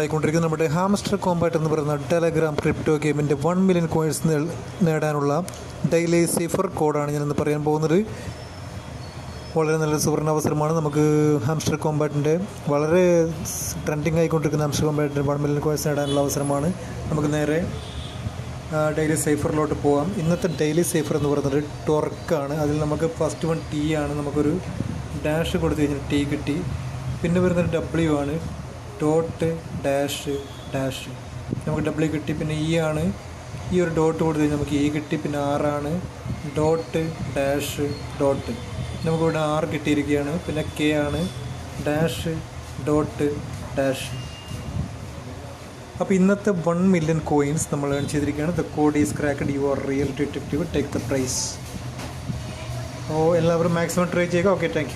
ആയിക്കൊണ്ടിരിക്കുന്ന. നമ്മുടെ hamster Kombat എന്ന് പറയുന്ന ടെലഗ്രാം ക്രിപ്റ്റോ ഗെയിമിന്റെ വൺ മില്യൺ കോയിൻസ് നേടാനുള്ള ഡെയിലി സിഫർ കോഡാണ് ഞാനിന്ന് പറയാൻ പോകുന്നത്. വളരെ നല്ല സുവർണ അവസരമാണ്. നമുക്ക് ഹാംസ്റ്റർ കോമ്പാറ്റിന്റെ വളരെ ട്രെൻഡിങ് ആയിക്കൊണ്ടിരിക്കുന്ന ഹാംസ്റ്റർ കോമ്പാറ്റിന്റെ വൺ മില്യൺ കോയിൻസ് നേടാനുള്ള അവസരമാണ്. നമുക്ക് നേരെ ഡെയിലി സൈഫറിലോട്ട് പോകാം ഇന്നത്തെ ഡെയിലി സൈഫർ എന്ന് പറയുന്നത് ടൊർക്കാണ്. അതിൽ നമുക്ക് ഫസ്റ്റ് വൺ ടി ആണ്. നമുക്കൊരു ഡാഷ് കൊടുത്തു കഴിഞ്ഞാൽ ടി കിട്ടി. പിന്നെ വരുന്നത് ഡബ്ല്യു ആണ്. ഡോട്ട് ഡാഷ് ഡാഷ് നമുക്ക് ഡബ്ല്യു കിട്ടി പിന്നെ ഇ ആണ്. ഈ ഒരു ഡോട്ട് കൊടുത്തു നമുക്ക് ഇ കിട്ടി പിന്നെ ആറാണ് ഡോട്ട് ഡാഷ് ഡോട്ട് നമുക്കിവിടെ ആർ കിട്ടിയിരിക്കുകയാണ് പിന്നെ കെ ആണ്. ഡാഷ് ഡോട്ട് ഡാഷ് അപ്പോൾ ഇന്നത്തെ വൺ മില്യൺ കോയിൻസ് നമ്മൾ ഏൺ ചെയ്തിരിക്കുകയാണ്. The code is cracked you are real detective take the prize ഓ എല്ലാവരും മാക്സിമം ട്രൈ ചെയ്യുക. Okay thank